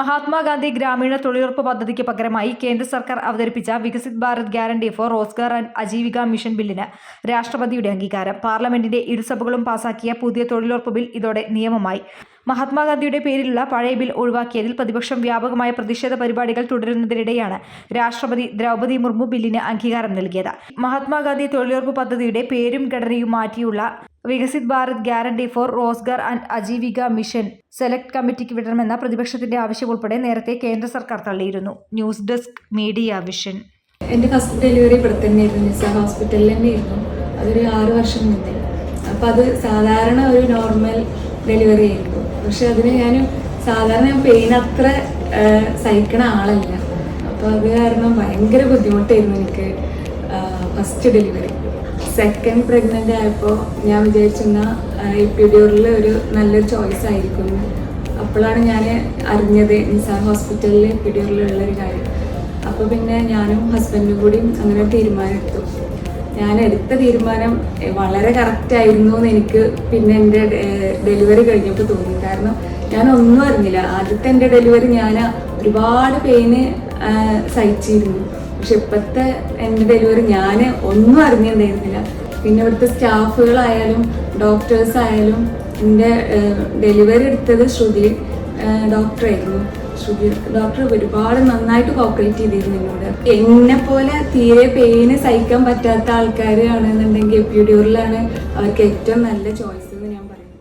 മഹാത്മാഗാന്ധി ഗ്രാമീണ തൊഴിലുറപ്പ് പദ്ധതിക്ക് പകരമായി കേന്ദ്ര സർക്കാർ അവതരിപ്പിച്ച Viksit Bharat guarantee for Rozgar and Ajeevika mission ബില്ലിന് രാഷ്ട്രപതിയുടെ അംഗീകാരം. പാർലമെന്റിന്റെ ഇരുസഭകളും പാസാക്കിയ പുതിയ തൊഴിലുറപ്പ് ബിൽ ഇതോടെ നിയമമായി. മഹാത്മാഗാന്ധിയുടെ പേരിലുള്ള പഴയ ബിൽ ഒഴിവാക്കിയതിൽ പ്രതിപക്ഷം വ്യാപകമായ പ്രതിഷേധ പരിപാടികൾ തുടരുന്നതിനിടെയാണ് രാഷ്ട്രപതി ദ്രൗപദി മുർമു ബില്ലിന് അംഗീകാരം നൽകിയത്. മഹാത്മാഗാന്ധി തൊഴിലുറപ്പ് പദ്ധതിയുടെ പേരും ഘടനയും മാറ്റിയുള്ള Viksit Bharat guarantee for Rozgar and Ajeevika mission. Select കമ്മിറ്റിക്ക് വിടണമെന്ന പ്രതിപക്ഷത്തിന്റെ ആവശ്യം ഉൾപ്പെടെ നേരത്തെ കേന്ദ്ര സർക്കാർ തള്ളിയിരുന്നു. News desk media vision. എന്റെ ഫസ്റ്റ് ഡെലിവറി ഇവിടെ തന്നെയായിരുന്നു. നിസ ഹോസ്പിറ്റലിൽ തന്നെയായിരുന്നു. അതൊരു ആറ് വർഷം മുന്നേ. അപ്പം അത് സാധാരണ ഒരു നോർമൽ ഡെലിവറി ആയിരുന്നു. പക്ഷെ അതിന് ഞാൻ സാധാരണ ഞാൻ പെയിൻ അത്ര സഹിക്കണ ആളല്ല. അപ്പോൾ അത് കാരണം ഭയങ്കര ബുദ്ധിമുട്ടായിരുന്നു എനിക്ക്. ഫസ്റ്റ് ഡെലിവറി സെക്കൻഡ് പ്രഗ്നന്റ് ആയപ്പോൾ ഞാൻ വിചാരിച്ചിരുന്ന എപ്പിഡ്യൂറിൽ ഒരു നല്ലൊരു ചോയ്സ് ആയിരിക്കും. അപ്പോഴാണ് ഞാൻ അറിഞ്ഞത് നിസാർ ഹോസ്പിറ്റലിൽ എപ്പിഡ്യൂറിലുള്ള ഒരു കാര്യം. അപ്പോൾ പിന്നെ ഞാനും ഹസ്ബൻഡും കൂടിയും അങ്ങനെ തീരുമാനമെടുത്തു. ഞാൻ എടുത്ത തീരുമാനം വളരെ കറക്റ്റായിരുന്നു എന്ന് എനിക്ക് പിന്നെ എന്റെ ഡെലിവറി കഴിഞ്ഞപ്പോൾ തോന്നി. കാരണം ഞാൻ ഒന്നും അറിഞ്ഞില്ല. ആദ്യത്തെ എന്റെ ഡെലിവറി ഞാൻ ഒരുപാട് പെയിന് സഹിച്ചിരുന്നു. പക്ഷെ ഇപ്പോഴത്തെ എന്റെ ഡെലിവറി ഞാൻ ഒന്നും അറിഞ്ഞിട്ടുണ്ടായിരുന്നില്ല. പിന്നെ ഇവിടുത്തെ സ്റ്റാഫുകളായാലും ഡോക്ടേഴ്സ് ആയാലും എന്റെ ഡെലിവറി എടുത്തത് ശ്രുതി ഡോക്ടറായിരുന്നു. ശ്രുതി ഡോക്ടർ ഒരുപാട് നന്നായിട്ട് കോപ്പറേറ്റ് ചെയ്തിരുന്നു എന്നോട്. എന്നെ പോലെ തീരെ പെയിന് സഹിക്കാൻ പറ്റാത്ത ആൾക്കാരാണെന്നുണ്ടെങ്കിൽ എപ്പിഡ്യൂറിലാണ് അവർക്ക് ഏറ്റവും നല്ല ചോയ്സ്.